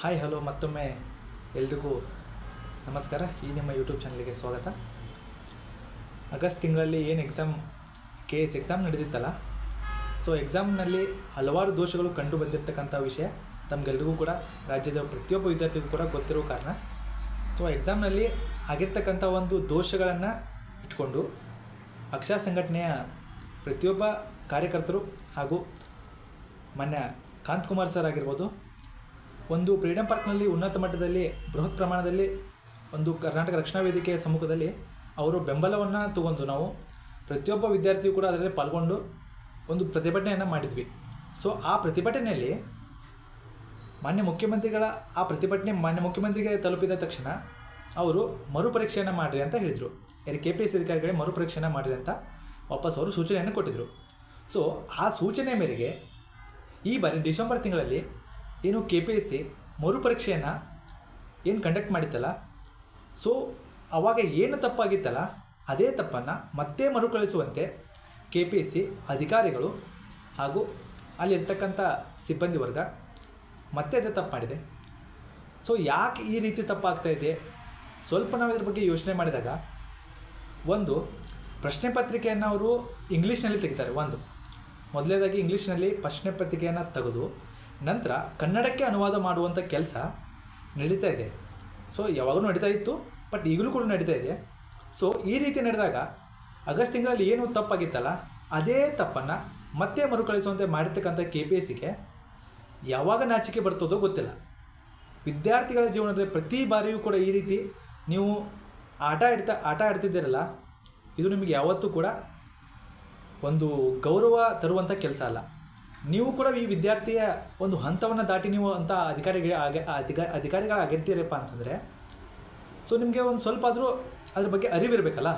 Hi hello ಮತ್ತೊಮ್ಮೆ ಎಲ್ರಿಗೂ ನಮಸ್ಕಾರ. ಈ ನಿಮ್ಮ ಯೂಟ್ಯೂಬ್ ಚಾನಲ್ಗೆ ಸ್ವಾಗತ. ಆಗಸ್ಟ್ ತಿಂಗಳಲ್ಲಿ ಏನು ಎಕ್ಸಾಮ್ ಕೆ ಎಸ್ ಎಕ್ಸಾಮ್ ನಡೆದಿತ್ತಲ್ಲ ಸೊ ಎಕ್ಸಾಮ್ನಲ್ಲಿ ಹಲವಾರು ದೋಷಗಳು ಕಂಡು ಬಂದಿರತಕ್ಕಂಥ ವಿಷಯ. ತಮಗೆಲ್ರಿಗೂ ಕೂಡ, ರಾಜ್ಯದ ಪ್ರತಿಯೊಬ್ಬ ವಿದ್ಯಾರ್ಥಿಗೂ ಕೂಡ ಗೊತ್ತಿರೋ ಕಾರಣ. ಸೊ ಎಕ್ಸಾಮ್ನಲ್ಲಿ ಆಗಿರ್ತಕ್ಕಂಥ ಒಂದು ದೋಷಗಳನ್ನು ಇಟ್ಕೊಂಡು, ಅಕ್ಷರ ಸಂಘಟನೆಯ ಪ್ರತಿಯೊಬ್ಬ ಕಾರ್ಯಕರ್ತರು ಹಾಗೂ ಮಾನ್ಯ ಕಾಂತಕುಮಾರ್ ಸರ್ ಆಗಿರ್ಬೋದು ಒಂದು ಫ್ರೀಡಮ್ ಪಾರ್ಕ್ನಲ್ಲಿ ಉನ್ನತ ಮಟ್ಟದಲ್ಲಿ, ಬೃಹತ್ ಪ್ರಮಾಣದಲ್ಲಿ, ಒಂದು ಕರ್ನಾಟಕ ರಕ್ಷಣಾ ವೇದಿಕೆಯ ಸಮ್ಮುಖದಲ್ಲಿ ಅವರು ಬೆಂಬಲವನ್ನು ತಗೊಂಡು ನಾವು ಪ್ರತಿಯೊಬ್ಬ ವಿದ್ಯಾರ್ಥಿಯು ಕೂಡ ಅದರಲ್ಲಿ ಪಾಲ್ಗೊಂಡು ಒಂದು ಪ್ರತಿಭಟನೆಯನ್ನು ಮಾಡಿದ್ವಿ. ಸೊ ಆ ಪ್ರತಿಭಟನೆಯಲ್ಲಿ ಮಾನ್ಯ ಮುಖ್ಯಮಂತ್ರಿಗಳ, ಆ ಪ್ರತಿಭಟನೆ ಮಾನ್ಯ ಮುಖ್ಯಮಂತ್ರಿಗೆ ತಲುಪಿದ ತಕ್ಷಣ ಅವರು ಮರುಪರೀಕ್ಷೆಯನ್ನು ಮಾಡಿರಿ ಅಂತ ಹೇಳಿದರು. ಯಾರು ಕೆ ಪಿ ಎಸ್ ಅಧಿಕಾರಿಗಳಿಗೆ ಮರುಪರೀಕ್ಷೆಯನ್ನು ಮಾಡಿರಿ ಅಂತ ವಾಪಸ್ ಅವರು ಸೂಚನೆಯನ್ನು ಕೊಟ್ಟಿದ್ದರು ಸೊ ಆ ಸೂಚನೆ ಮೇರೆಗೆ ಈ ಬಾರಿ ಡಿಸೆಂಬರ್ ತಿಂಗಳಲ್ಲಿ ಏನು ಕೆ ಪಿ ಎಸ್ ಸಿ ಮರುಪರೀಕ್ಷೆಯನ್ನು ಏನು ಕಂಡಕ್ಟ್ ಮಾಡಿತ್ತಲ್ಲ? ಸೊ ಆವಾಗ ಏನು ತಪ್ಪಾಗಿತ್ತಲ್ಲ, ಅದೇ ತಪ್ಪನ್ನು ಮತ್ತೆ ಮರುಕಳಿಸುವಂತೆ ಕೆ ಪಿ ಎಸ್ ಸಿ ಅಧಿಕಾರಿಗಳು ಹಾಗೂ ಅಲ್ಲಿರ್ತಕ್ಕಂಥ ಸಿಬ್ಬಂದಿ ವರ್ಗ ಮತ್ತೆ ಅದೇ ತಪ್ಪು ಮಾಡಿದೆ. ಸೊ ಯಾಕೆ ಈ ರೀತಿ ತಪ್ಪಾಗ್ತಾ ಇದೆ? ಸ್ವಲ್ಪ ನಾವು ಇದ್ರ ಬಗ್ಗೆ ಯೋಚನೆ ಮಾಡಿದಾಗ, ಒಂದು, ಪ್ರಶ್ನೆ ಪತ್ರಿಕೆಯನ್ನು ಅವರು ಇಂಗ್ಲೀಷ್ನಲ್ಲಿ ತೆಗಿತಾರೆ. ಒಂದು, ಮೊದಲನೇದಾಗಿ ಇಂಗ್ಲೀಷ್ನಲ್ಲಿ ಪ್ರಶ್ನೆ ಪತ್ರಿಕೆಯನ್ನು ತೆಗೆದು ನಂತರ ಕನ್ನಡಕ್ಕೆ ಅನುವಾದ ಮಾಡುವಂಥ ಕೆಲಸ ನಡೀತಾ ಇದೆ. ಸೊ ಯಾವಾಗಲೂ ನಡೀತಾ ಇತ್ತು ಬಟ್ ಈಗಲೂ ಕೂಡ ನಡೀತಾ ಇದೆ. ಸೊ ಈ ರೀತಿ ನಡೆದಾಗ ಆಗಸ್ಟ್ ತಿಂಗಳಲ್ಲಿ ಏನು ತಪ್ಪಾಗಿತ್ತಲ್ಲ, ಅದೇ ತಪ್ಪನ್ನು ಮತ್ತೆ ಮರುಕಳಿಸುವಂತೆ ಮಾಡಿರ್ತಕ್ಕಂಥ ಕೆ ಪಿ ಎಸ್ ಸಿಗೆ ಯಾವಾಗ ನಾಚಿಕೆ ಬರ್ತದೋ ಗೊತ್ತಿಲ್ಲ. ವಿದ್ಯಾರ್ಥಿಗಳ ಜೀವನದಲ್ಲಿ ಪ್ರತಿ ಬಾರಿಯೂ ಕೂಡ ಈ ರೀತಿ ನೀವು ಆಟ ಆಡ್ತಾ, ಆಟ ಆಡ್ತಿದ್ದೀರಲ್ಲ, ಇದು ನಿಮಗೆ ಯಾವತ್ತೂ ಕೂಡ ಒಂದು ಗೌರವ ತರುವಂಥ ಕೆಲಸ ಅಲ್ಲ. ನೀವು ಕೂಡ ಈ ವಿದ್ಯಾರ್ಥಿಯ ಒಂದು ಹಂತವನ್ನು ದಾಟಿ ನೀವು ಅಂತ ಅಧಿಕಾರಿಗಳ ಅಧಿಕ ಅಧಿಕಾರಿಗಳಾಗಿರ್ತೀರಪ್ಪ ಅಂತಂದರೆ, ಸೊ ನಿಮಗೆ ಒಂದು ಸ್ವಲ್ಪ ಆದರೂ ಅದ್ರ ಬಗ್ಗೆ ಅರಿವಿರಬೇಕಲ್ಲ?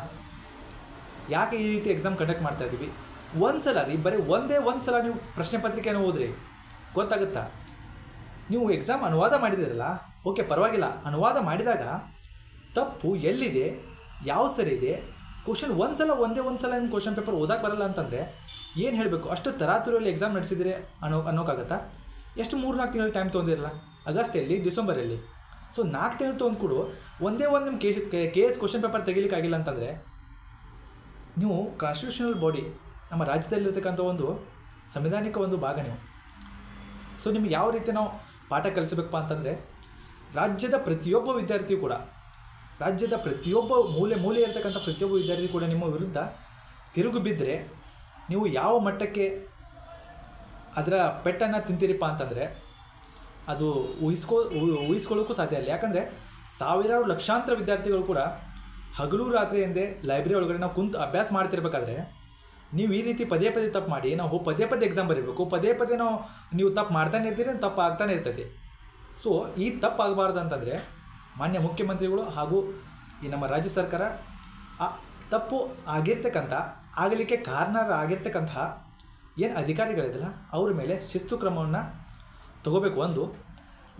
ಯಾಕೆ ಈ ರೀತಿ ಎಕ್ಸಾಮ್ ಕಂಡಕ್ಟ್ ಮಾಡ್ತಾ ಇದ್ದೀವಿ? ಒಂದು ಸಲ ರೀ ಬರೀ ಒಂದೇ ಒಂದು ಸಲ ನೀವು ಪ್ರಶ್ನೆ ಪತ್ರಿಕೆಯನ್ನು ಓದ್ರಿ. ಗೊತ್ತಾಗುತ್ತಾ? ನೀವು ಎಕ್ಸಾಮ್ ಅನುವಾದ ಮಾಡಿದಿರಲ್ಲ? ಓಕೆ, ಪರವಾಗಿಲ್ಲ. ಅನುವಾದ ಮಾಡಿದಾಗ ತಪ್ಪು ಎಲ್ಲಿದೆ? ಯಾವ ಸರಿ ಇದೆ? ಕ್ವಶನ್ ಒಂದು ಸಲ ಒಂದೇ ಒಂದು ಸಲ ನಿಮ್ಮ ಕ್ವಶನ್ ಪೇಪರ್ ಓದಕ್ಕೆ ಬರಲ್ಲ ಅಂತಂದರೆ ಏನು ಹೇಳಬೇಕು? ಅಷ್ಟು ತರಾತುರಿಯಲ್ಲಿ ಎಕ್ಸಾಮ್ ನಡೆಸಿದರೆ ಅನ್ನೋ ಅನ್ನೋಕ್ಕಾಗತ್ತಾ ಎಷ್ಟು ಮೂರು ನಾಲ್ಕು ತಿಂಗಳು ಟೈಮ್ ತೊಗೊಂಡಿರಲ್ಲ? ಆಗಸ್ಟಲ್ಲಿ, ಡಿಸೆಂಬರಲ್ಲಿ. ಸೊ ನಾಲ್ಕು ತಿಂಗಳು ತೊಗೊಂಡ್ಕೊಡು, ಒಂದೇ ಒಂದು ನಿಮ್ಮ K K S question paper ತೆಗಿಲಿಕ್ಕಾಗಿಲ್ಲ ಅಂತಂದರೆ, ನೀವು ಕಾನ್ಸ್ಟಿಟ್ಯೂಷನಲ್ ಬಾಡಿ ನಮ್ಮ ರಾಜ್ಯದಲ್ಲಿರ್ತಕ್ಕಂಥ ಒಂದು ಸಂವಿಧಾನಿಕ ಒಂದು ಭಾಗ ನೀವು. ಸೊ ನಿಮ್ಗೆ ಯಾವ ರೀತಿ ನಾವು ಪಾಠ ಕಲಿಸಬೇಕಪ್ಪ ಅಂತಂದರೆ, ರಾಜ್ಯದ ಪ್ರತಿಯೊಬ್ಬ ವಿದ್ಯಾರ್ಥಿಯು ಕೂಡ, ರಾಜ್ಯದ ಪ್ರತಿಯೊಬ್ಬ ಮೂಲೆ ಮೂಲೆ ಇರತಕ್ಕಂಥ ಪ್ರತಿಯೊಬ್ಬ ವಿದ್ಯಾರ್ಥಿ ಕೂಡ ನಿಮ್ಮ ವಿರುದ್ಧ ತಿರುಗು ಬಿದ್ದರೆ ನೀವು ಯಾವ ಮಟ್ಟಕ್ಕೆ ಅದರ ಪೆಟ್ಟನ್ನು ತಿಂತೀರಿಪ್ಪ ಅಂತಂದರೆ ಅದು ಊಹಿಸ್ಕೋ ಊಹಿಸ್ಕೊಳ್ಳೋಕ್ಕೂ ಸಾಧ್ಯ ಇಲ್ಲ. ಯಾಕಂದರೆ ಸಾವಿರಾರು ಲಕ್ಷಾಂತರ ವಿದ್ಯಾರ್ಥಿಗಳು ಕೂಡ ಹಗಲು ರಾತ್ರಿ ಎಂದೇ ಲೈಬ್ರರಿ ಒಳಗಡೆ ನಾವು ಕುಂತು ಅಭ್ಯಾಸ ಮಾಡ್ತಿರ್ಬೇಕಾದ್ರೆ ನೀವು ಈ ರೀತಿ ಪದೇ ಪದೇ ತಪ್ಪು ಮಾಡಿ, ನಾವು ಪದೇ ಪದೇ ಎಕ್ಸಾಮ್ ಬರೀಬೇಕು, ಪದೇ ಪದೇ ನಾವು ನೀವು ತಪ್ಪು ಮಾಡ್ತಾನೆ ಇರ್ತೀರಿ ತಪ್ಪು ಆಗ್ತಾನೆ ಇರ್ತದೆ. ಸೊ ಈ ತಪ್ಪು ಆಗಬಾರ್ದು ಅಂತಂದರೆ ಮಾನ್ಯ ಮುಖ್ಯಮಂತ್ರಿಗಳು ಹಾಗೂ ಈ ನಮ್ಮ ರಾಜ್ಯ ಸರ್ಕಾರ ಆ ತಪ್ಪು ಆಗಿರ್ತಕ್ಕಂಥ ಆಗಲಿಕ್ಕೆ ಕಾರಣರಾಗಿರ್ತಕ್ಕಂತಹ ಏನು ಅಧಿಕಾರಿಗಳಿದೆಯಲ್ಲ ಅವ್ರ ಮೇಲೆ ಶಿಸ್ತು ಕ್ರಮವನ್ನು ತಗೋಬೇಕು ಒಂದು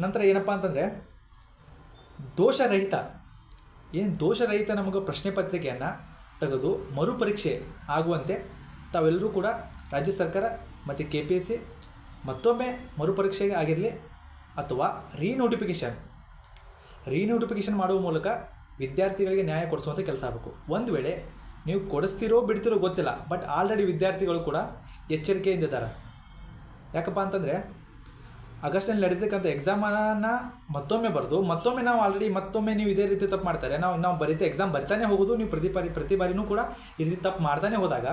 ನಂತರ ಏನಪ್ಪ ಅಂತಂದರೆ, ದೋಷರಹಿತ, ಏನು ದೋಷರಹಿತ ನಮಗೆ ಪ್ರಶ್ನೆ ಪತ್ರಿಕೆಯನ್ನು ತೆಗೆದು ಮರುಪರೀಕ್ಷೆ ಆಗುವಂತೆ ತಾವೆಲ್ಲರೂ ಕೂಡ ರಾಜ್ಯ ಸರ್ಕಾರ ಮತ್ತು ಕೆ ಪಿ ಎಸ್ ಸಿ ಮತ್ತೊಮ್ಮೆ ಮರುಪರೀಕ್ಷೆಗೆ ಆಗಿರಲಿ ಅಥವಾ ರೀನೋಟಿಫಿಕೇಷನ್ ರೀನೋಟಿಫಿಕೇಷನ್ ಮಾಡುವ ಮೂಲಕ ವಿದ್ಯಾರ್ಥಿಗಳಿಗೆ ನ್ಯಾಯ ಕೊಡಿಸುವಂಥ ಕೆಲಸ ಆಗಬೇಕು. ಒಂದು ವೇಳೆ ನೀವು ಕೊಡಿಸ್ತಿರೋ ಬಿಡ್ತಿರೋ ಗೊತ್ತಿಲ್ಲ ಬಟ್ ಆಲ್ರೆಡಿ ವಿದ್ಯಾರ್ಥಿಗಳು ಕೂಡ ಎಚ್ಚರಿಕೆಯಿಂದ ಇದ್ದಾರೆ ಯಾಕಪ್ಪ ಅಂತಂದರೆ ಆಗಸ್ಟಲ್ಲಿ ನಡೀತಕ್ಕಂಥ ಎಕ್ಸಾಮನ್ನ ಮತ್ತೊಮ್ಮೆ ಬರೆದು, ಮತ್ತೊಮ್ಮೆ ನಾವು ಆಲ್ರೆಡಿ ಮತ್ತೊಮ್ಮೆ ನೀವು ಇದೇ ರೀತಿ ತಪ್ಪು ಮಾಡ್ತಾರೆ. ನಾವು ನಾವು ಬರೀತಾ ಎಕ್ಸಾಮ್ ಬರಿತಾನೆ ಹೋಗೋದು, ನೀವು ಪ್ರತಿ ಬಾರಿ, ಪ್ರತಿ ಬಾರಿನೂ ಕೂಡ ಈ ರೀತಿ ತಪ್ಪು ಮಾಡ್ತಾನೆ ಹೋದಾಗ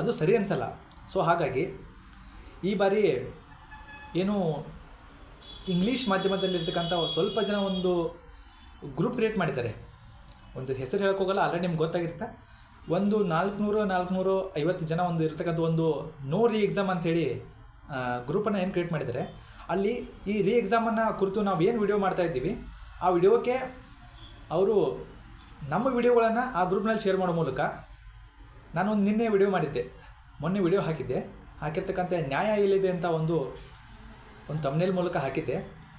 ಅದು ಸರಿ ಅನಿಸಲ್ಲ. ಸೊ ಹಾಗಾಗಿ ಈ ಬಾರಿ ಏನು ಇಂಗ್ಲೀಷ್ ಮಾಧ್ಯಮದಲ್ಲಿರ್ತಕ್ಕಂಥ ಸ್ವಲ್ಪ ಜನ ಒಂದು ಗ್ರೂಪ್ ಕ್ರಿಯೇಟ್ ಮಾಡಿದ್ದಾರೆ. ಒಂದು ಹೆಸರು ಹೇಳೋಕ್ಕೋಗಲ್ಲ ಆಲ್ರೆಡಿ ನಿಮ್ಗೆ ಗೊತ್ತಾಗಿರುತ್ತೆ. ಒಂದು ನಾಲ್ಕುನೂರು ನಾಲ್ಕುನೂರು ಐವತ್ತು ಜನ ಒಂದು ಇರ್ತಕ್ಕಂಥ ಒಂದು ನೋ ರೀ ಎಕ್ಸಾಮ್ ಅಂಥೇಳಿ ಗ್ರೂಪನ್ನು ಏನು ಕ್ರಿಯೇಟ್ ಮಾಡಿದ್ದಾರೆ. ಅಲ್ಲಿ ಈ ರೀ ಎಕ್ಸಾಮನ್ನು ಕುರಿತು ನಾವು ಏನು ವಿಡಿಯೋ ಮಾಡ್ತಾ ಇದ್ದೀವಿ, ಆ ವಿಡಿಯೋಕ್ಕೆ ಅವರು ನಮ್ಮ ವಿಡಿಯೋಗಳನ್ನು ಆ ಗ್ರೂಪ್ನಲ್ಲಿ ಶೇರ್ ಮಾಡೋ ಮೂಲಕ ನಾನು ಒಂದು ನಿನ್ನೆ ವಿಡಿಯೋ ಮಾಡಿದ್ದೆ, ಮೊನ್ನೆ ವಿಡಿಯೋ ಹಾಕಿದ್ದೆ. ಹಾಕಿರ್ತಕ್ಕಂಥ ನ್ಯಾಯ ಎಲ್ಲಿದೆ ಅಂತ ಒಂದು ಒಂದು ತಮ್ಮನೇಲ್ ಮೂಲಕ ಹಾಕಿದ್ದೆ.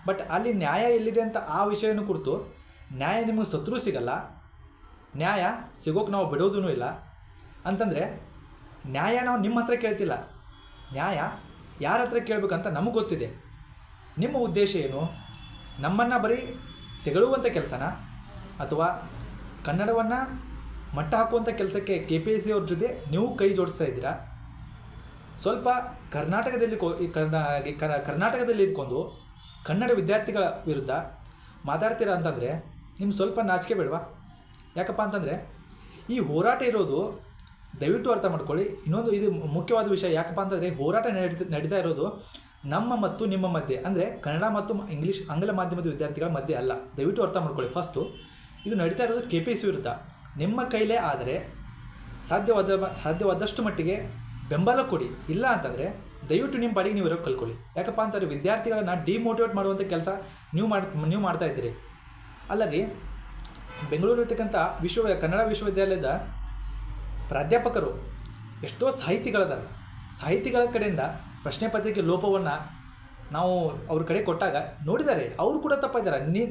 ಬಟ್ ಅಲ್ಲಿ ನ್ಯಾಯ ಎಲ್ಲಿದೆ ಅಂತ ಆ ವಿಷಯವನ್ನು ಕುರಿತು, ನ್ಯಾಯ ನಿಮಗೆ ಸತ್ರೂ ಸಿಗಲ್ಲ ನ್ಯಾಯ ಸಿಗೋಕೆ ನಾವು ಬಿಡೋದೂ ಇಲ್ಲ. ಅಂತಂದರೆ, ನ್ಯಾಯ ನಾವು ನಿಮ್ಮ ಹತ್ರ ಕೇಳ್ತಿಲ್ಲ. ನ್ಯಾಯ ಯಾರ ಹತ್ರ ಕೇಳಬೇಕಂತ ನಮಗೆ ಗೊತ್ತಿದೆ. ನಿಮ್ಮ ಉದ್ದೇಶ ಏನು? ನಮ್ಮನ್ನು ಬರೀ ತೆಗಳುವಂಥ ಕೆಲಸನ? ಅಥವಾ ಕನ್ನಡವನ್ನು ಮಟ್ಟ ಹಾಕುವಂಥ ಕೆಲಸಕ್ಕೆ ಕೆ ಪಿ ಎಸ್ ಸಿ ಅವ್ರ ಜೊತೆ ನೀವು ಕೈ ಜೋಡಿಸ್ತಾ ಇದ್ದೀರಾ? ಸ್ವಲ್ಪ ಕರ್ನಾಟಕದಲ್ಲಿ ಕೋ ಕರ್ನಾಟಕದಲ್ಲಿ ಇದ್ಕೊಂಡು ಕನ್ನಡ ವಿದ್ಯಾರ್ಥಿಗಳ ವಿರುದ್ಧ ಮಾತಾಡ್ತೀರಾ ಅಂತಂದರೆ ನಿಮ್ಮ ಸ್ವಲ್ಪ ನಾಚಿಕೆ ಬೇಡವಾ? ಯಾಕಪ್ಪ ಅಂತಂದರೆ, ಈ ಹೋರಾಟ ಇರೋದು ದಯವಿಟ್ಟು ಅರ್ಥ ಮಾಡ್ಕೊಳ್ಳಿ. ಇನ್ನೊಂದು ಇದು ಮುಖ್ಯವಾದ ವಿಷಯ ಯಾಕಪ್ಪ ಅಂತಂದರೆ, ಹೋರಾಟ ನಡೀತಾ ನಡೀತಾ ಇರೋದು ನಮ್ಮ ಮತ್ತು ನಿಮ್ಮ ಮಧ್ಯೆ. ಅಂದರೆ ಕನ್ನಡ ಮತ್ತು ಇಂಗ್ಲೀಷ್, ಆಂಗ್ಲ ಮಾಧ್ಯಮದ ವಿದ್ಯಾರ್ಥಿಗಳ ಮಧ್ಯೆ ಅಲ್ಲ. ದಯವಿಟ್ಟು ಅರ್ಥ ಮಾಡ್ಕೊಳ್ಳಿ ಫಸ್ಟು ಇದು ನಡೀತಾ ಇರೋದು ಕೆ ಪಿ ಸಿ ವಿರುದ್ಧ. ನಿಮ್ಮ ಕೈಲೇ ಆದರೆ ಸಾಧ್ಯವಾದ, ಸಾಧ್ಯವಾದಷ್ಟು ಮಟ್ಟಿಗೆ ಬೆಂಬಲ ಕೊಡಿ. ಇಲ್ಲ ಅಂತಂದರೆ ದಯವಿಟ್ಟು ನಿಮ್ಮ ಪಾಡಿಗೆ ನೀವು ಇರೋಕ್ಕೆ ಕಲ್ಕೊಳ್ಳಿ ಯಾಕಪ್ಪ ಅಂತಂದರೆ ವಿದ್ಯಾರ್ಥಿಗಳನ್ನ ಡಿಮೋಟಿವೇಟ್ ಮಾಡುವಂಥ ಕೆಲಸ ನೀವು ಮಾಡಿ, ನೀವು ಮಾಡ್ತಾ ಇದ್ದೀರಿ. ಅಲ್ಲ ರೀ ಬೆಂಗಳೂರು ಇರ್ತಕ್ಕಂಥ ವಿಶ್ವ ಕನ್ನಡ ವಿಶ್ವವಿದ್ಯಾಲಯದ ಪ್ರಾಧ್ಯಾಪಕರು ಎಷ್ಟೋ ಸಾಹಿತಿಗಳದಾರ. ಸಾಹಿತಿಗಳ ಕಡೆಯಿಂದ ಪ್ರಶ್ನೆ ಪತ್ರಿಕೆ ಲೋಪವನ್ನು ನಾವು ಅವ್ರ ಕಡೆ ಕೊಟ್ಟಾಗ ನೋಡಿದ್ದಾರೆ ಅವರು ಕೂಡ ತಪ್ಪಿದ್ದಾರೆ ನೀ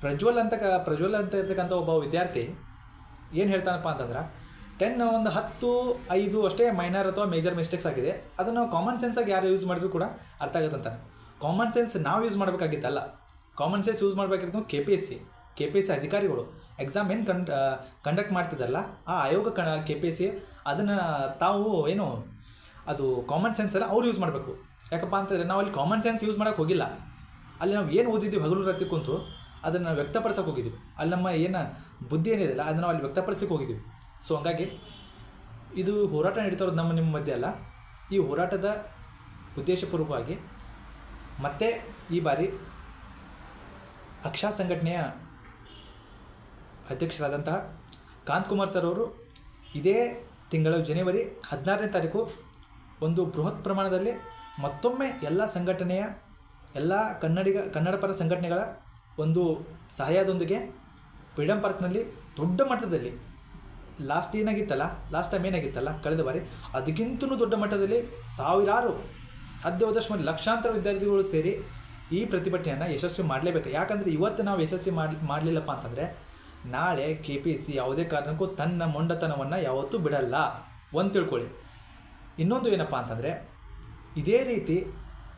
ಪ್ರಜ್ವಲ್ ಅಂತ ಪ್ರಜ್ವಲ್ ಅಂತ ಇರ್ತಕ್ಕಂಥ ಒಬ್ಬ ವಿದ್ಯಾರ್ಥಿ ಏನು ಹೇಳ್ತಾನಪ್ಪ ಅಂತಂದ್ರೆ, ಟೆನ್ ಒಂದು ಹತ್ತು ಐದು ಅಷ್ಟೇ ಮೈನರ್ ಅಥವಾ ಮೇಜರ್ ಮಿಸ್ಟೇಕ್ಸ್ ಆಗಿದೆ. ಅದನ್ನು ಕಾಮನ್ ಸೆನ್ಸಾಗಿ ಯಾರು ಯೂಸ್ ಮಾಡಿದ್ರು ಕೂಡ ಅರ್ಥ ಆಗುತ್ತಂತಾನೆ. ಕಾಮನ್ ಸೆನ್ಸ್ ನಾವು ಯೂಸ್ ಮಾಡಬೇಕಾಗಿತ್ತಲ್ಲ. Common sense use ಮಾಡಬೇಕಿರೋದು K P S C K P S C ಅಧಿಕಾರಿಗಳು ಎಕ್ಸಾಮ್ ಏನು ಕಂಡ್ ಕಂಡಕ್ಟ್ ಮಾಡ್ತಿದ್ದಾರಲ್ಲ ಆ ಆಯೋಗ ಕಣ ಕೆ ಪಿ ಎಸ್ ಸಿ ಅದನ್ನು ತಾವು ಏನು, ಅದು ಕಾಮನ್ ಸೆನ್ಸ್ ಎಲ್ಲ ಅವ್ರು ಯೂಸ್ ಮಾಡಬೇಕು. ಯಾಕಪ್ಪ ಅಂತಂದರೆ ನಾವು ಅಲ್ಲಿ ಕಾಮನ್ ಸೆನ್ಸ್ ಯೂಸ್ ಮಾಡೋಕ್ಕೆ ಹೋಗಿಲ್ಲ. ಅಲ್ಲಿ ನಾವು ಏನು ಓದಿದ್ದೀವಿ ಹಗಲು ರಾತ್ರಿ ಕುಂತು ಅದನ್ನು ವ್ಯಕ್ತಪಡಿಸೋಕೆ ಹೋಗಿದ್ದೀವಿ ಅಲ್ಲಿ ನಮ್ಮ ಏನು ಬುದ್ಧಿ ಏನಿದೆಯಲ್ಲ ಅದನ್ನು ನಾವು ಅಲ್ಲಿ ವ್ಯಕ್ತಪಡಿಸೋಕೆ ಹೋಗಿದ್ದೀವಿ ಸೊ ಹಂಗಾಗಿ ಇದು ಹೋರಾಟ ನಡೀತಾ ಇರೋದು ನಮ್ಮ, ನಿಮ್ಮ ಮಧ್ಯೆ ಅಲ್ಲ. ಈ ಹೋರಾಟದ ಉದ್ದೇಶಪೂರ್ವಕವಾಗಿ ಮತ್ತೆ ಈ ಬಾರಿ ಅಕ್ಷಾ ಸಂಘಟನೆಯ ಅಧ್ಯಕ್ಷರಾದಂತಹ ಕಾಂತಕುಮಾರ್ ಸರ್ ಅವರು ಇದೇ ತಿಂಗಳು ಜನವರಿ ಹದಿನಾರನೇ ತಾರೀಕು ಒಂದು ಬೃಹತ್ ಪ್ರಮಾಣದಲ್ಲಿ ಮತ್ತೊಮ್ಮೆ ಎಲ್ಲ ಸಂಘಟನೆಯ, ಎಲ್ಲ ಕನ್ನಡಿಗ ಕನ್ನಡ ಪರ ಸಂಘಟನೆಗಳ ಒಂದು ಸಹಾಯದೊಂದಿಗೆ ಫ್ರೀಡಮ್ ಪಾರ್ಕ್ನಲ್ಲಿ ದೊಡ್ಡ ಮಟ್ಟದಲ್ಲಿ ಲಾಸ್ಟ್ ಏನಾಗಿತ್ತಲ್ಲ, ಲಾಸ್ಟ್ ಟೈಮ್ ಏನಾಗಿತ್ತಲ್ಲ ಕಳೆದ ಬಾರಿ ಅದಕ್ಕಿಂತಲೂ ದೊಡ್ಡ ಮಟ್ಟದಲ್ಲಿ ಸಾವಿರಾರು ಸಾಧ್ಯವಾದಷ್ಟು ಲಕ್ಷಾಂತರ ವಿದ್ಯಾರ್ಥಿಗಳು ಸೇರಿ ಈ ಪ್ರತಿಭಟನೆಯನ್ನು ಯಶಸ್ವಿ ಮಾಡಲೇಬೇಕು. ಯಾಕಂದರೆ ಇವತ್ತು ನಾವು ಯಶಸ್ವಿ ಮಾಡಿ ಮಾಡಲಿಲ್ಲಪ್ಪ ಅಂತಂದರೆ ನಾಳೆ ಕೆ ಪಿ ಸಿ ಯಾವುದೇ ಕಾರಣಕ್ಕೂ ತನ್ನ ಮೊಂಡತನವನ್ನು ಯಾವತ್ತೂ ಬಿಡಲ್ಲ. ಒಂದು ತಿಳ್ಕೊಳ್ಳಿ. ಇನ್ನೊಂದು ಏನಪ್ಪ ಅಂತಂದರೆ, ಇದೇ ರೀತಿ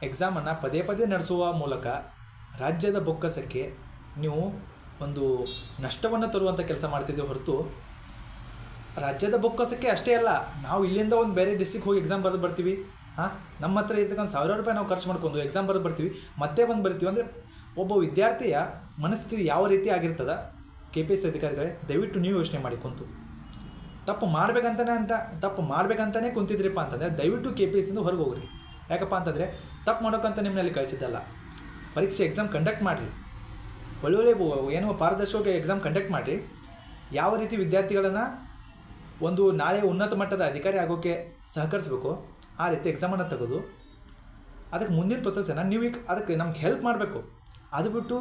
ಎಕ್ಸಾಮನ್ನು ಪದೇ ಪದೇ ನಡೆಸುವ ಮೂಲಕ ರಾಜ್ಯದ ಬೊಕ್ಕಸಕ್ಕೆ ನೀವು ಒಂದು ನಷ್ಟವನ್ನು ತರುವಂಥ ಕೆಲಸ ಮಾಡ್ತಿದ್ದೀವಿ ಹೊರತು, ರಾಜ್ಯದ ಬೊಕ್ಕಸಕ್ಕೆ ಅಷ್ಟೇ ಅಲ್ಲ, ನಾವು ಇಲ್ಲಿಂದ ಒಂದು ಬೇರೆ ಡಿಸ್ಟಿಕ್ ಹೋಗಿ ಎಕ್ಸಾಮ್ ಬರೆದು ಬರ್ತೀವಿ. ಹಾಂ, ನಮ್ಮ ಹತ್ರ ಇರ್ತಕ್ಕಂಥ ಸಾವಿರಾರು ರೂಪಾಯಿ ನಾವು ಖರ್ಚು ಮಾಡ್ಕೊಂಡು ಎಕ್ಸಾಮ್ ಬರೆದು ಬರ್ತೀವಿ. ಮತ್ತೆ ಬಂದು ಬರ್ತೀವಿ ಅಂದರೆ ಒಬ್ಬ ವಿದ್ಯಾರ್ಥಿಯ ಮನಸ್ಥಿತಿ ಯಾವ ರೀತಿ ಆಗಿರ್ತದ ಕೆ ಪಿ ಸಿ ಅಧಿಕಾರಿಗಳೇ, ದಯವಿಟ್ಟು ನೀವು ಯೋಚನೆ ಮಾಡಿ, ಕುಂತು. ತಪ್ಪು ಮಾಡ್ಬೇಕಂತಾನೆ ಅಂತ, ತಪ್ಪು ಮಾಡ್ಬೇಕಂತಾನೆ ಕುಂತಿದ್ರಿಪ್ಪ ಅಂತಂದರೆ, ದಯವಿಟ್ಟು ಕೆ ಪಿ ಎಸ್ಸಿಂದ ಹೊರಗೆ ಹೋಗ್ರಿ. ಯಾಕಪ್ಪ ಅಂತಂದರೆ, ತಪ್ಪು ಮಾಡೋಕ್ಕಂತ ನಿಮ್ಮಲ್ಲಿ ಕಳಿಸಿದ್ದಲ್ಲ. ಪರೀಕ್ಷೆ ಎಕ್ಸಾಮ್ ಕಂಡಕ್ಟ್ ಮಾಡಿರಿ. ಒಳ್ಳೊಳ್ಳೆ ಏನೋ ಪಾರದರ್ಶಕ ಎಕ್ಸಾಮ್ ಕಂಡಕ್ಟ್ ಮಾಡಿರಿ. ಯಾವ ರೀತಿ ವಿದ್ಯಾರ್ಥಿಗಳನ್ನು ಒಂದು ನಾಳೆ ಉನ್ನತ ಮಟ್ಟದ ಅಧಿಕಾರಿ ಆಗೋಕ್ಕೆ ಸಹಕರಿಸಬೇಕು, ಆ ರೀತಿ ಎಕ್ಸಾಮನ್ನು ತೆಗೆದು, ಅದಕ್ಕೆ ಮುಂದಿನ ಪ್ರೊಸೆಸನ್ನು ನೀವು ಈಗ ಅದಕ್ಕೆ ನಮ್ಗೆ ಹೆಲ್ಪ್ ಮಾಡಬೇಕು. ಅದು ಬಿಟ್ಟು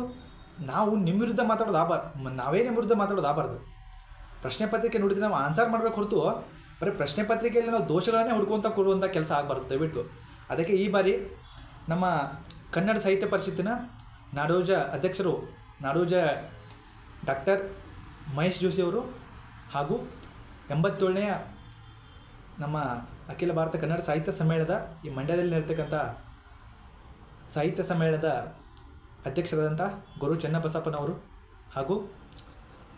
ನಾವು ನಿಮ್ಮ ವಿರುದ್ಧ ಮಾತಾಡೋದು ಆಬಾರ್ ನಾವೇ ನಿಮ್ಮ ವಿರುದ್ಧ ಮಾತಾಡೋದು ಆಬಾರ್ದು ಪ್ರಶ್ನೆ ಪತ್ರಿಕೆ ನೋಡಿದ್ರೆ ನಾವು ಆನ್ಸರ್ ಮಾಡಬೇಕು ಹೊರತು, ಬರೀ ಪ್ರಶ್ನೆ ಪತ್ರಿಕೆಯಲ್ಲಿ ನಾವು ದೋಷಗಳನ್ನೇ ಹುಡ್ಕೊಂತ ಕೊಡುವಂಥ ಕೆಲಸ ಆಗಬಾರ್ದು ದಯವಿಟ್ಟು. ಅದಕ್ಕೆ ಈ ಬಾರಿ ನಮ್ಮ ಕನ್ನಡ ಸಾಹಿತ್ಯ ಪರಿಷತ್ತಿನ ನಾಡೋಜ ಅಧ್ಯಕ್ಷರು, ನಾಡೋಜ ಡಾಕ್ಟರ್ ಮಹೇಶ್ ಜೋಶಿ ಅವರು ಹಾಗೂ ಎಂಬತ್ತೇಳನೆಯ ನಮ್ಮ ಅಖಿಲ ಭಾರತ ಕನ್ನಡ ಸಾಹಿತ್ಯ ಸಮ್ಮೇಳನದ ಈ ಮಂಡ್ಯದಲ್ಲಿ ನಡೀತಕ್ಕಂಥ ಸಾಹಿತ್ಯ ಸಮ್ಮೇಳನದ ಅಧ್ಯಕ್ಷರಾದಂಥ ಗುರು ಚೆನ್ನಬಸಪ್ಪನವರು ಹಾಗೂ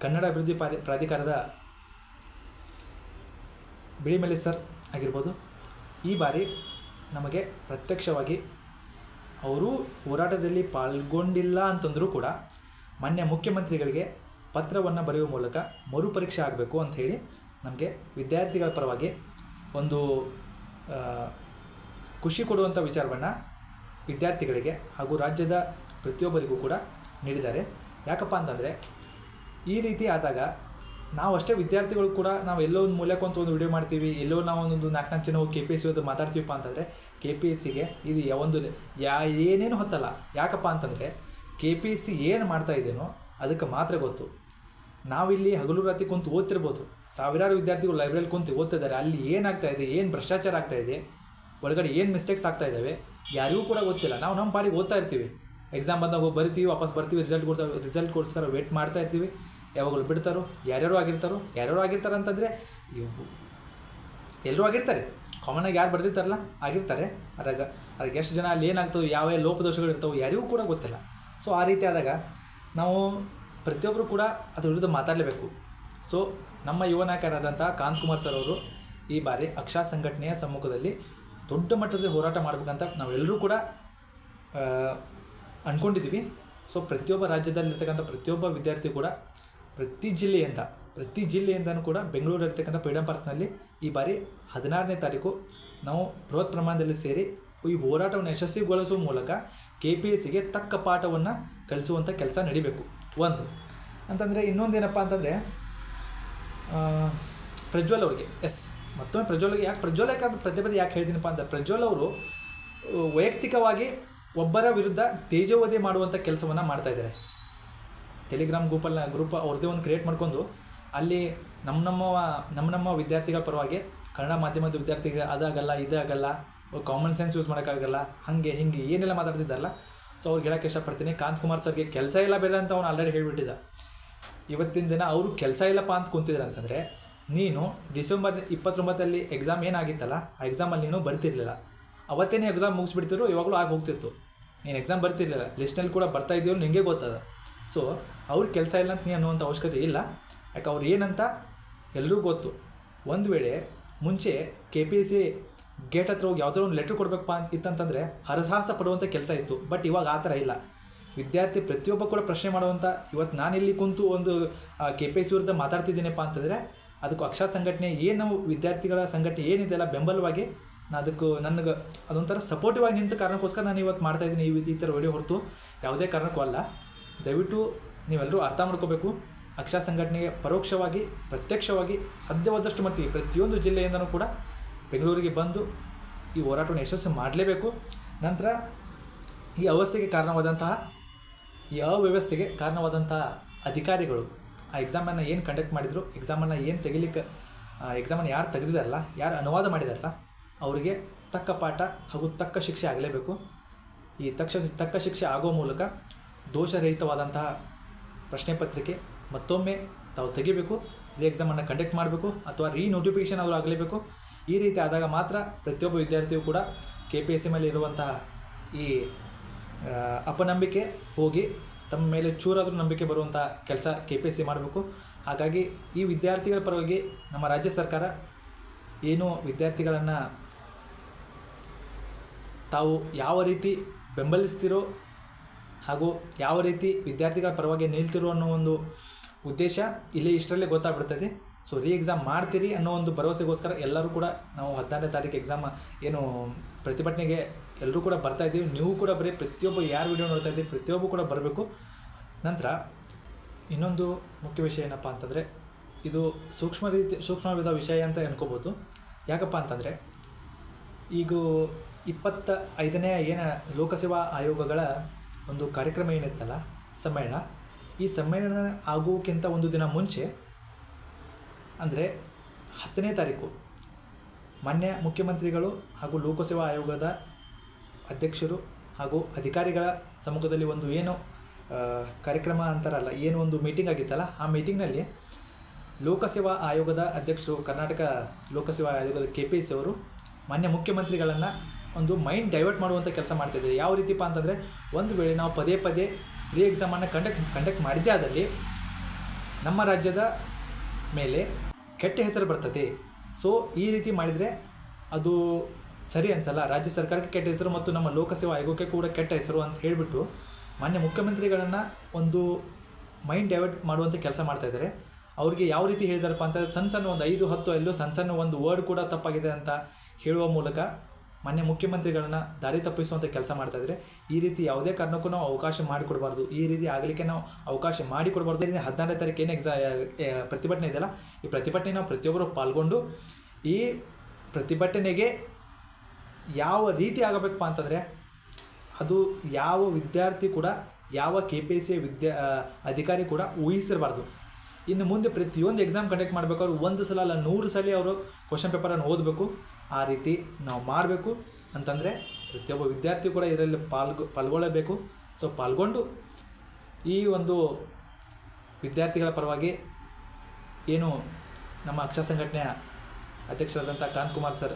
ಕನ್ನಡ ಅಭಿವೃದ್ಧಿ ಪ್ರಾಧಿ, ಪ್ರಾಧಿಕಾರದ ಬಿಳಿಮಲೆ ಸರ್ ಆಗಿರ್ಬೋದು, ಈ ಬಾರಿ ನಮಗೆ ಪ್ರತ್ಯಕ್ಷವಾಗಿ ಅವರು ಹೋರಾಟದಲ್ಲಿ ಪಾಲ್ಗೊಂಡಿಲ್ಲ ಅಂತಂದರೂ ಕೂಡ ಮಾನ್ಯ ಮುಖ್ಯಮಂತ್ರಿಗಳಿಗೆ ಪತ್ರವನ್ನು ಬರೆಯುವ ಮೂಲಕ ಮರುಪರೀಕ್ಷೆ ಆಗಬೇಕು ಅಂಥೇಳಿ ನಮಗೆ ವಿದ್ಯಾರ್ಥಿಗಳ ಪರವಾಗಿ ಒಂದು ಖುಷಿ ಕೊಡುವಂಥ ವಿಚಾರವನ್ನು ವಿದ್ಯಾರ್ಥಿಗಳಿಗೆ ಹಾಗೂ ರಾಜ್ಯದ ಪ್ರತಿಯೊಬ್ಬರಿಗೂ ಕೂಡ ನೀಡಿದ್ದಾರೆ. ಯಾಕಪ್ಪ ಅಂತಂದರೆ, ಈ ರೀತಿ ಆದಾಗ ನಾವು ಅಷ್ಟೇ ವಿದ್ಯಾರ್ಥಿಗಳು ಕೂಡ ನಾವು ಎಲ್ಲೋ ಒಂದು ಮೂಲೆಕೊಂತ ಒಂದು ವಿಡಿಯೋ ಮಾಡ್ತೀವಿ, ಎಲ್ಲೋ ನಾವು ಒಂದೊಂದು ನಾಲ್ಕು ನಾಲ್ಕು ಜನ ಹೋಗಿ ಕೆ ಪಿ ಎಸ್ ಸಿ ಮಾತಾಡ್ತೀವಪ್ಪ ಅಂತಂದರೆ ಕೆ ಪಿ ಎಸ್ ಸಿಗೆ ಇದು ಯಾವೊಂದು ಯಾ ಏನೇನು ಹೊತ್ತಲ್ಲ. ಯಾಕಪ್ಪ ಅಂತಂದರೆ ಕೆ ಪಿ ಎಸ್ ಸಿ ಏನು ಮಾಡ್ತಾ ಇದ್ದೇನೋ ಅದಕ್ಕೆ ಮಾತ್ರ ಗೊತ್ತು. ನಾವಿಲ್ಲಿ ಹಗಲು ರಾತ್ರಿ ಕುಂತು ಓದ್ತಿರ್ಬೋದು. ಸಾವಿರಾರು ವಿದ್ಯಾರ್ಥಿಗಳು ಲೈಬ್ರರಿಲಿ ಕುಂತು ಓದ್ತಿದ್ದಾರೆ. ಅಲ್ಲಿ ಏನಾಗ್ತಾ ಇದೆ, ಏನು ಭ್ರಷ್ಟಾಚಾರ ಆಗ್ತಾ ಇದೆ, ಒಳಗಡೆ ಏನು ಮಿಸ್ಟೇಕ್ಸ್ ಆಗ್ತಾ ಇದ್ದಾವೆ, ಯಾರಿಗೂ ಕೂಡ ಗೊತ್ತಿಲ್ಲ. ನಾವು ನಮ್ಮ ಪಾಡಿಗೆ ಓದ್ತಾ ಇರ್ತೀವಿ. ಎಕ್ಸಾಮ್ ಬಂದಾಗ ಹೋಗಿ ಬರ್ತೀವಿ, ವಾಪಸ್ ಬರ್ತೀವಿ ರಿಸಲ್ಟ್ ಕೊಡ್ತಾ ರಿಸಲ್ಟ್ಗೋಸ್ಕರ ವೇಟ್ ಮಾಡ್ತಾ ಇರ್ತೀವಿ. ಯಾವಾಗಲೂ ಬಿಡ್ತಾರೋ, ಯಾರ್ಯಾರು ಆಗಿರ್ತಾರೋ, ಯಾರ್ಯಾರು ಆಗಿರ್ತಾರೆ ಅಂತಂದರೆ ಎಲ್ಲರೂ ಆಗಿರ್ತಾರೆ. ಕಾಮನಾಗಿ ಯಾರು ಬರ್ದಿರ್ತಾರಲ್ಲ, ಆಗಿರ್ತಾರೆ. ಅದ್ರಾಗ ಅದ್ರಾಗ ಎಷ್ಟು ಜನ ಅಲ್ಲಿ ಏನಾಗ್ತವೆ ಯಾವ ಯಾವ ಲೋಪದೋಷಗಳು ಇರ್ತವೆ, ಯಾರಿಗೂ ಕೂಡ ಗೊತ್ತಿಲ್ಲ. ಸೊ ಆ ರೀತಿ ಆದಾಗ ನಾವು ಪ್ರತಿಯೊಬ್ಬರು ಕೂಡ ಅದ್ರ ವಿರುದ್ಧ ಮಾತಾಡಲೇಬೇಕು. ಸೊ ನಮ್ಮ ಯುವ ನಾಯಕರಾದಂಥ ಕಾಂತ್ ಕುಮಾರ್ ಸರ್ ಅವರು ಈ ಬಾರಿ ಅಕ್ಷಾ ಸಂಘಟನೆಯ ಸಮ್ಮುಖದಲ್ಲಿ ದೊಡ್ಡ ಮಟ್ಟದಲ್ಲಿ ಹೋರಾಟ ಮಾಡಬೇಕಂತ ನಾವೆಲ್ಲರೂ ಕೂಡ ಅಂದ್ಕೊಂಡಿದ್ದೀವಿ ಸೊ ಪ್ರತಿಯೊಬ್ಬ ರಾಜ್ಯದಲ್ಲಿರ್ತಕ್ಕಂಥ ಪ್ರತಿಯೊಬ್ಬ ವಿದ್ಯಾರ್ಥಿ ಕೂಡ ಪ್ರತಿ ಜಿಲ್ಲೆಯಿಂದ, ಪ್ರತಿ ಜಿಲ್ಲೆಯಿಂದನೂ ಕೂಡ ಬೆಂಗಳೂರಲ್ಲಿರ್ತಕ್ಕಂಥ ಫ್ರೀಡಮ್ ಪಾರ್ಕ್ನಲ್ಲಿ ಈ ಬಾರಿ ಹದಿನಾರನೇ ತಾರೀಕು ನಾವು ಬೃಹತ್ ಪ್ರಮಾಣದಲ್ಲಿ ಸೇರಿ ಈ ಹೋರಾಟವನ್ನು ಯಶಸ್ವಿಗೊಳಿಸುವ ಮೂಲಕ ಕೆ ಪಿ ಎಸ್ ಸಿಗೆ ತಕ್ಕ ಪಾಠವನ್ನು ಕಲಿಸುವಂಥ ಕೆಲಸ ನಡಿಬೇಕು. ಒಂದು, ಅಂತಂದರೆ ಇನ್ನೊಂದೇನಪ್ಪ ಅಂತಂದರೆ ಪ್ರಜ್ವಲ್ ಅವರಿಗೆ, ಎಸ್, ಮತ್ತೊಮ್ಮೆ ಪ್ರಜ್ವಲ್ಗೆ ಯಾಕೆ, ಪ್ರಜ್ವಲ್ ಅಂತ ಪದೇ ಯಾಕೆ ಹೇಳಿದ್ದೀನಪ್ಪ ಅಂತ ಪ್ರಜ್ವಲ್ ಅವರು ವೈಯಕ್ತಿಕವಾಗಿ ಒಬ್ಬರ ವಿರುದ್ಧ ತೇಜೋವಧೆ ಮಾಡುವಂಥ ಕೆಲಸವನ್ನು ಮಾಡ್ತಾ ಇದ್ದಾರೆ. ಟೆಲಿಗ್ರಾಮ್ ಗ್ರೂಪಲ್ಲಿ ಗ್ರೂಪ್ ಅವ್ರದ್ದೇ ಒಂದು ಕ್ರಿಯೇಟ್ ಮಾಡ್ಕೊಂಡು ಅಲ್ಲಿ ನಮ್ಮ ನಮ್ಮ ನಮ್ಮ ನಮ್ಮ ವಿದ್ಯಾರ್ಥಿಗಳ ಪರವಾಗಿ ಕನ್ನಡ ಮಾಧ್ಯಮದ ವಿದ್ಯಾರ್ಥಿಗಳ ಅದಾಗಲ್ಲ, ಇದಾಗಲ್ಲ ಕಾಮನ್ ಸೆನ್ಸ್ ಯೂಸ್ ಮಾಡೋಕ್ಕಾಗಲ್ಲ, ಹಾಗೆ ಹಿಂಗೆ ಏನೆಲ್ಲ ಮಾತಾಡ್ತಿದ್ದಾರಲ್ಲ ಸೊ ಅವ್ರಿಗೆ ಹೇಳೋಕ್ಕೆ ಇಷ್ಟಪಡ್ತೀನಿ. ಕಾಂತಕುಮಾರ್ ಸರ್ಗೆ ಕೆಲಸ ಇಲ್ಲ ಬೇರೆ ಅಂತ ಅವ್ನು ಆಲ್ರೆಡಿ ಹೇಳಿಬಿಟ್ಟಿದ್ದ. ಇವತ್ತಿನ ದಿನ ಅವರು ಕೆಲಸ ಇಲ್ಲಪ್ಪ ಅಂತ ಕುಂತಿದ್ರು ಅಂತಂದರೆ ನೀನು ಡಿಸೆಂಬರ್ ಇಪ್ಪತ್ತೊಂಬತ್ತಲ್ಲಿ ಎಕ್ಸಾಮ್ ಏನಾಗಿತ್ತಲ್ಲ, ಆ ಎಕ್ಸಾಮಲ್ಲಿ ನೀನು ಬರ್ತಿರ್ಲಿಲ್ಲ. ಅವತ್ತೇನೇ ಎಕ್ಸಾಮ್ ಮುಗಿಸ್ಬಿಡ್ತಿದ್ರು, ಇವಾಗಲೂ ಆಗಿ ಹೋಗ್ತಿತ್ತು. ನೀನು ಎಕ್ಸಾಮ್ ಬರ್ತಿರ್ಲಿಲ್ಲ ಲಿಸ್ಟ್ನಲ್ಲಿ ಕೂಡ ಬರ್ತಾ ಇದೆಯೋ ನಿಮಗೆ ಗೊತ್ತದ. ಸೊ ಅವ್ರ ಕೆಲಸ ಇಲ್ಲ ಅಂತ ನೀ ಅನ್ನುವಂಥ ಅವಶ್ಯಕತೆ ಇಲ್ಲ. ಯಾಕೆ ಅವ್ರು ಏನಂತ ಎಲ್ಲರಿಗೂ ಗೊತ್ತು. ಒಂದು ವೇಳೆ ಮುಂಚೆ K P S C gate ಹತ್ರ ಹೋಗಿ ಯಾವುದೋ ಒಂದು ಲೆಟ್ರ್ ಕೊಡಬೇಕಪ್ಪ ಅಂತ ಇತ್ತಂತಂದರೆ ಹರಸಾಹಸ ಪಡುವಂಥ ಕೆಲಸ ಇತ್ತು. ಬಟ್ ಇವಾಗ ಆ ಥರ ಇಲ್ಲ. ವಿದ್ಯಾರ್ಥಿ ಪ್ರತಿಯೊಬ್ಬ ಕೂಡ ಪ್ರಶ್ನೆ ಮಾಡುವಂಥ ಇವತ್ತು ನಾನಿಲ್ಲಿ ಕುಂತು ಒಂದು ಕೆ ಪಿ ಎಸ್ ವಿರುದ್ಧ ಮಾತಾಡ್ತಿದ್ದೀನಪ್ಪ ಅಂತಂದರೆ, ಅದಕ್ಕೂ ಅಕ್ಷರ ಸಂಘಟನೆ, ಏನು ವಿದ್ಯಾರ್ಥಿಗಳ ಸಂಘಟನೆ ಏನಿದೆಯಲ್ಲ ಬೆಂಬಲವಾಗಿ ನಾನು ಅದಕ್ಕೂ ನನಗೆ ಅದೊಂಥರ ಸಪೋರ್ಟಿವ್ ಆಗಿ ನಿಂತ ಕಾರಣಕ್ಕೋಸ್ಕರ ನಾನು ಇವತ್ತು ಮಾಡ್ತಾ ಇದ್ದೀನಿ ಈ ಈ ಥರ ವಿಡಿಯೋ ಹೊರತು. ಯಾವುದೇ ಕಾರಣಕ್ಕೂ ಅಲ್ಲ. ದಯವಿಟ್ಟು ನೀವೆಲ್ಲರೂ ಅರ್ಥ ಮಾಡ್ಕೋಬೇಕು. ಅಕ್ಷರ ಸಂಘಟನೆಗೆ ಪರೋಕ್ಷವಾಗಿ, ಪ್ರತ್ಯಕ್ಷವಾಗಿ ಸಾಧ್ಯವಾದಷ್ಟು ಮಟ್ಟಿಗೆ ಪ್ರತಿಯೊಂದು ಜಿಲ್ಲೆಯಿಂದನೂ ಕೂಡ ಬೆಂಗಳೂರಿಗೆ ಬಂದು ಈ ಹೋರಾಟವನ್ನು ಯಶಸ್ವಿ ಮಾಡಲೇಬೇಕು. ನಂತರ ಈ ಅವಸ್ಥೆಗೆ ಕಾರಣವಾದಂತಹ, ಈ ಅವ್ಯವಸ್ಥೆಗೆ ಕಾರಣವಾದಂತಹ ಅಧಿಕಾರಿಗಳು, ಆ ಎಕ್ಸಾಮನ್ನು ಏನು ಕಂಡಕ್ಟ್ ಮಾಡಿದರು ಎಕ್ಸಾಮನ್ನು ಏನು ತೆಗಿಲಿಕ್ಕೆ ಎಕ್ಸಾಮನ್ನು ಯಾರು ತೆಗೆದಿದಾರಲ್ಲ ಯಾರು ಅನುವಾದ ಮಾಡಿದಾರಲ್ಲ ಅವರಿಗೆ ತಕ್ಕ ಪಾಠ ಹಾಗೂ ತಕ್ಕ ಶಿಕ್ಷೆ ಆಗಲೇಬೇಕು. ಈ ತಕ್ಷ, ತಕ್ಕ ಶಿಕ್ಷೆ ಆಗೋ ಮೂಲಕ ದೋಷರಹಿತವಾದಂತಹ ಪ್ರಶ್ನೆ ಪತ್ರಿಕೆ ಮತ್ತೊಮ್ಮೆ ತಾವು ತೆಗಿಬೇಕು ರೀ ಎಕ್ಸಾಮನ್ನು ಕಂಡಕ್ಟ್ ಮಾಡಬೇಕು ಅಥವಾ ರೀ ನೋಟಿಫಿಕೇಷನ್ ಅವರು ಆಗಲೇಬೇಕು. ಈ ರೀತಿ ಆದಾಗ ಮಾತ್ರ ಪ್ರತಿಯೊಬ್ಬ ವಿದ್ಯಾರ್ಥಿಯು ಕೂಡ ಕೆ ಪಿ ಎಸ್ ಸಿ ಮೇಲೆ ಇರುವಂತಹ ಈ ಅಪನಂಬಿಕೆ ಹೋಗಿ ತಮ್ಮ ಮೇಲೆ ಚೂರಾದರೂ ನಂಬಿಕೆ ಬರುವಂಥ ಕೆಲಸ ಕೆ ಪಿ ಎಸ್ ಸಿ ಮಾಡಬೇಕು. ಹಾಗಾಗಿ ಈ ವಿದ್ಯಾರ್ಥಿಗಳ ಪರವಾಗಿ ನಮ್ಮ ರಾಜ್ಯ ಸರ್ಕಾರ ಏನು ವಿದ್ಯಾರ್ಥಿಗಳನ್ನು ತಾವು ಯಾವ ರೀತಿ ಬೆಂಬಲಿಸ್ತಿರೋ ಹಾಗೂ ಯಾವ ರೀತಿ ವಿದ್ಯಾರ್ಥಿಗಳ ಪರವಾಗಿ ನಿಲ್ತಿರೋ ಅನ್ನೋ ಒಂದು ಉದ್ದೇಶ ಇಲ್ಲಿ ಇಷ್ಟರಲ್ಲೇ ಗೊತ್ತಾಗ್ಬಿಡ್ತದೆ ಸೊ ರೀ ಎಕ್ಸಾಮ್ ಮಾಡ್ತೀರಿ ಅನ್ನೋ ಒಂದು ಭರವಸೆಗೋಸ್ಕರ ಎಲ್ಲರೂ ಕೂಡ ನಾವು ಹದಿನಾರನೇ ತಾರೀಕು ಎಕ್ಸಾಮ್ ಏನು ಪ್ರತಿಭಟನೆಗೆ ಎಲ್ಲರೂ ಕೂಡ ಬರ್ತಾ ಇದ್ದೀವಿ. ನೀವು ಕೂಡ ಬರೀ ಪ್ರತಿಯೊಬ್ಬ ಯಾರು ವಿಡಿಯೋ ನೋಡ್ತಾ ಇದ್ದೀವಿ ಪ್ರತಿಯೊಬ್ಬ ಕೂಡ ಬರಬೇಕು. ನಂತರ ಇನ್ನೊಂದು ಮುಖ್ಯ ವಿಷಯ ಏನಪ್ಪ ಅಂತಂದರೆ, ಇದು ಸೂಕ್ಷ್ಮ ರೀತಿ ಸೂಕ್ಷ್ಮವಾದ ವಿಷಯ ಅಂತ ಅನ್ಕೋಬೋದು. ಯಾಕಪ್ಪ ಅಂತಂದರೆ, ಈಗ ಇಪ್ಪತ್ತ ಐದನೇ ಏನ ಲೋಕಸೇವಾ ಆಯೋಗಗಳ ಒಂದು ಕಾರ್ಯಕ್ರಮ ಏನಿತ್ತಲ್ಲ, ಸಮ್ಮೇಳನ. ಈ ಸಮ್ಮೇಳನ ಆಗೋಕ್ಕಿಂತ ಒಂದು ದಿನ ಮುಂಚೆ, ಅಂದರೆ ಹತ್ತನೇ ತಾರೀಕು, ಮಾನ್ಯ ಮುಖ್ಯಮಂತ್ರಿಗಳು ಹಾಗೂ ಲೋಕಸೇವಾ ಆಯೋಗದ ಅಧ್ಯಕ್ಷರು ಹಾಗೂ ಅಧಿಕಾರಿಗಳ ಸಮ್ಮುಖದಲ್ಲಿ ಒಂದು ಏನು ಕಾರ್ಯಕ್ರಮ ಅಂತಾರಲ್ಲ, ಏನು ಒಂದು ಮೀಟಿಂಗ್ ಆಗಿತ್ತಲ್ಲ, ಆ ಮೀಟಿಂಗ್ನಲ್ಲಿ ಲೋಕಸೇವಾ ಆಯೋಗದ ಅಧ್ಯಕ್ಷರು, ಕರ್ನಾಟಕ ಲೋಕಸೇವಾ ಆಯೋಗದ ಕೆ ಪಿ ಎಸ್ ಅವರು ಮಾನ್ಯ ಮುಖ್ಯಮಂತ್ರಿಗಳನ್ನು ಒಂದು ಮೈಂಡ್ ಡೈವರ್ಟ್ ಮಾಡುವಂಥ ಕೆಲಸ ಮಾಡ್ತಾಯಿದ್ದಾರೆ ಯಾವ ರೀತಿಪ್ಪ ಅಂತಂದರೆ, ಒಂದು ವೇಳೆ ನಾವು ಪದೇ ಪದೇ ರೀ ಎಕ್ಸಾಮನ್ನು ಕಂಡಕ್ಟ್ ಕಂಡಕ್ಟ್ ಮಾಡಿದ್ದೇ ಆದಲ್ಲಿ ನಮ್ಮ ರಾಜ್ಯದ ಮೇಲೆ ಕೆಟ್ಟ ಹೆಸರು ಬರ್ತದೆ. ಸೊ ಈ ರೀತಿ ಮಾಡಿದರೆ ಅದು ಸರಿ ಅನ್ಸಲ್ಲ. ರಾಜ್ಯ ಸರ್ಕಾರಕ್ಕೆ ಕೆಟ್ಟ ಹೆಸರು ಮತ್ತು ನಮ್ಮ ಲೋಕಸೇವಾ ಆಯೋಗಕ್ಕೆ ಕೂಡ ಕೆಟ್ಟ ಹೆಸರು ಅಂತ ಹೇಳಿಬಿಟ್ಟು ಮಾನ್ಯ ಮುಖ್ಯಮಂತ್ರಿಗಳನ್ನು ಒಂದು ಮೈಂಡ್ ಡೈವರ್ಟ್ ಮಾಡುವಂಥ ಕೆಲಸ ಮಾಡ್ತಾ ಇದ್ದಾರೆ. ಅವ್ರಿಗೆ ಯಾವ ರೀತಿ ಹೇಳಿದಾರಪ್ಪ ಅಂತಂದರೆ, ಸಣ್ಣ ಸಣ್ಣ ಒಂದು ಐದು, ಹತ್ತು, ಎಲ್ಲೋ ಸಣ್ಣ ಸಣ್ಣ ಒಂದು ವರ್ಡ್ ಕೂಡ ತಪ್ಪಾಗಿದೆ ಅಂತ ಹೇಳುವ ಮೂಲಕ ಮಾನ್ಯ ಮುಖ್ಯಮಂತ್ರಿಗಳನ್ನ ದಾರಿ ತಪ್ಪಿಸುವಂಥ ಕೆಲಸ ಮಾಡ್ತಾ ಇದ್ರೆ ಈ ರೀತಿ ಯಾವುದೇ ಕಾರಣಕ್ಕೂ ನಾವು ಅವಕಾಶ ಮಾಡಿಕೊಡಬಾರ್ದು. ಈ ರೀತಿ ಆಗಲಿಕ್ಕೆ ನಾವು ಅವಕಾಶ ಮಾಡಿಕೊಡಬಾರ್ದು. ಈ ಹದಿನಾರನೇ ತಾರೀಕು ಏನು ಎಕ್ಸಾ ಪ್ರತಿಭಟನೆ ಇದೆಯಲ್ಲ, ಈ ಪ್ರತಿಭಟನೆ ನಾವು ಪ್ರತಿಯೊಬ್ಬರು ಪಾಲ್ಗೊಂಡು ಈ ಪ್ರತಿಭಟನೆಗೆ ಯಾವ ರೀತಿ ಆಗಬೇಕಪ್ಪ ಅಂತಂದರೆ ಅದು ಯಾವ ವಿದ್ಯಾರ್ಥಿ ಕೂಡ, ಯಾವ ಕೆ ಪಿ ಎಸ್ ಸಿ ವಿದ್ಯಾ ಅಧಿಕಾರಿ ಕೂಡ ಊಹಿಸಿರಬಾರ್ದು. ಇನ್ನು ಮುಂದೆ ಪ್ರತಿಯೊಂದು ಎಕ್ಸಾಮ್ ಕಂಡಕ್ಟ್ ಮಾಡಬೇಕಾದ್ರೆ ಒಂದು ಸಲ ಅಲ್ಲ, ನೂರು ಸಲ ಅವರು ಕ್ವಶನ್ ಪೇಪರನ್ನು ಓದಬೇಕು. ಆ ರೀತಿ ನಾವು ಮಾಡಬೇಕು ಅಂತಂದರೆ ಪ್ರತಿಯೊಬ್ಬ ವಿದ್ಯಾರ್ಥಿ ಕೂಡ ಇದರಲ್ಲಿ ಪಾಲ್ಗೊ, ಪಾಲ್ಗೊಳ್ಳಬೇಕು. ಸೊ ಪಾಲ್ಗೊಂಡು ಈ ಒಂದು ವಿದ್ಯಾರ್ಥಿಗಳ ಪರವಾಗಿ ಏನು ನಮ್ಮ ಅಕ್ಷರ ಸಂಘಟನೆಯ ಅಧ್ಯಕ್ಷರಾದಂಥ ಕಾಂತ್ ಕುಮಾರ್ ಸರ್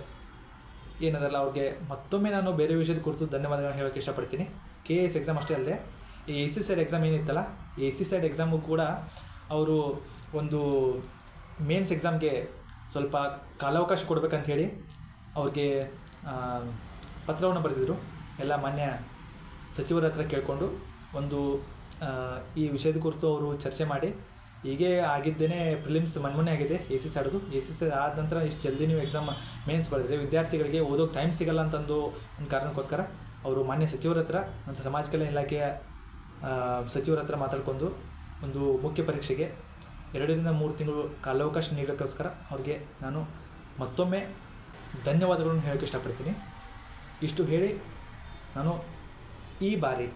ಏನದಲ್ಲ ಅವ್ರಿಗೆ ಮತ್ತೊಮ್ಮೆ ನಾನು ಬೇರೆ ವಿಷಯದ ಕುರಿತು ಧನ್ಯವಾದಗಳನ್ನು ಹೇಳೋಕ್ಕೆ ಇಷ್ಟಪಡ್ತೀನಿ. ಕೆ ಎ ಎಸ್ ಎಕ್ಸಾಮ್ ಅಷ್ಟೇ ಅಲ್ಲದೆ ಈ ಎ ಸಿ ಸೈಡ್ ಎಕ್ಸಾಮ್ ಏನಿತ್ತಲ್ಲ ಎ ಸಿ ಸೈಡ್ ಎಕ್ಸಾಮು ಕೂಡ ಅವರು ಒಂದು ಮೇನ್ಸ್ ಎಕ್ಸಾಮ್ಗೆ ಸ್ವಲ್ಪ ಕಾಲಾವಕಾಶ ಕೊಡಬೇಕಂತ ಹೇಳಿ ಅವ್ರಿಗೆ ಪತ್ರವನ್ನು ಬರೆದಿದ್ರು. ಎಲ್ಲ ಮಾನ್ಯ ಸಚಿವರ ಹತ್ರ ಕೇಳಿಕೊಂಡು ಒಂದು ಈ ವಿಷಯದ ಕುರಿತು ಅವರು ಚರ್ಚೆ ಮಾಡಿ. ಹೀಗೆ ಆಗಿದ್ದೇನೆ ಪ್ರಿಲಿಮ್ಸ್ ಮನ್ಮೊನ್ನೆ ಆಗಿದೆ ಎ ಸಿ ಸಿ ಆಡೋದು. ಎ ಸಿ ಸಿ ಆದ ನಂತರ ಇಷ್ಟು ಜಲ್ದಿ ನೀವು ಎಕ್ಸಾಮ್ ಮೇನ್ಸ್ ಬರೆದ್ರೆ ವಿದ್ಯಾರ್ಥಿಗಳಿಗೆ ಓದೋಕ್ಕೆ ಟೈಮ್ ಸಿಗಲ್ಲ ಅಂತಂದು ಒಂದು ಕಾರಣಕ್ಕೋಸ್ಕರ ಅವರು ಮಾನ್ಯ ಸಚಿವರ ಹತ್ರ ಒಂದು ಸಮಾಜ ಕಲ್ಯಾಣ ಇಲಾಖೆಯ ಸಚಿವರ ಹತ್ರ ಮಾತಾಡ್ಕೊಂಡು ಒಂದು ಮುಖ್ಯ ಪರೀಕ್ಷೆಗೆ ಎರಡರಿಂದ ಮೂರು ತಿಂಗಳು ಕಾಲಾವಕಾಶ ನೀಡೋಕ್ಕೋಸ್ಕರ ಅವ್ರಿಗೆ ನಾನು ಮತ್ತೊಮ್ಮೆ ಧನ್ಯವಾದಗಳನ್ನು ಹೇಳೋಕ್ಕೆ ಇಷ್ಟಪಡ್ತೀನಿ. ಇಷ್ಟು ಹೇಳಿ ನಾನು ಈ ಬಾರಿ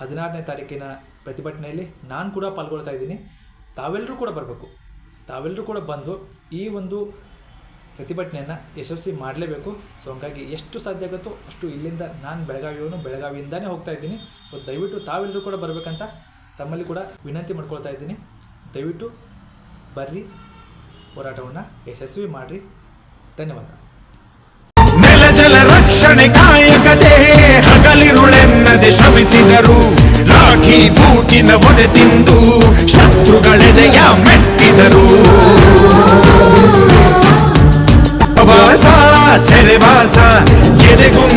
ಹದಿನಾರನೇ ತಾರೀಕಿನ ಪ್ರತಿಭಟನೆಯಲ್ಲಿ ನಾನು ಕೂಡ ಪಾಲ್ಗೊಳ್ತಾ ಇದ್ದೀನಿ. ತಾವೆಲ್ಲರೂ ಕೂಡ ಬರಬೇಕು. ತಾವೆಲ್ಲರೂ ಕೂಡ ಬಂದು ಈ ಒಂದು ಪ್ರತಿಭಟನೆಯನ್ನು ಯಶಸ್ವಿ ಮಾಡಲೇಬೇಕು. ಸೊ, ಹಂಗಾಗಿ ಎಷ್ಟು ಸಾಧ್ಯ ಆಗುತ್ತೋ ಅಷ್ಟು ಇಲ್ಲಿಂದ ನಾನು ಬೆಳಗಾವಿಯವನು ಬೆಳಗಾವಿಯಿಂದನೇ ಹೋಗ್ತಾ ಇದ್ದೀನಿ. ಸೊ, ದಯವಿಟ್ಟು ತಾವೆಲ್ಲರೂ ಕೂಡ ಬರಬೇಕಂತ ತಮ್ಮಲ್ಲಿ ಕೂಡ ವಿನಂತಿ ಮಾಡ್ಕೊಳ್ತಾ ಇದ್ದೀನಿ. ದಯವಿಟ್ಟು ಬರ್ರಿ, ಹೋರಾಟವನ್ನು ಯಶಸ್ವಿ ಮಾಡಿರಿ. ಧನ್ಯವಾದ. ನೆಲ ಜಲ ರಕ್ಷಣೆ ಕಾಯಕತೆ ಹಗಲಿರುಳೆನ್ನದೆ ಶ್ರಮಿಸಿದರು. ರಾಖಿ ಬೂಟಿನ ಒದೆ ತಿಂದು, ಶತ್ರುಗಳೆದೆಯ ಮೆಟ್ಟಿದರು. ವಾಸ ಸೆರೆವಾಸ ಎದೆಗುಂದ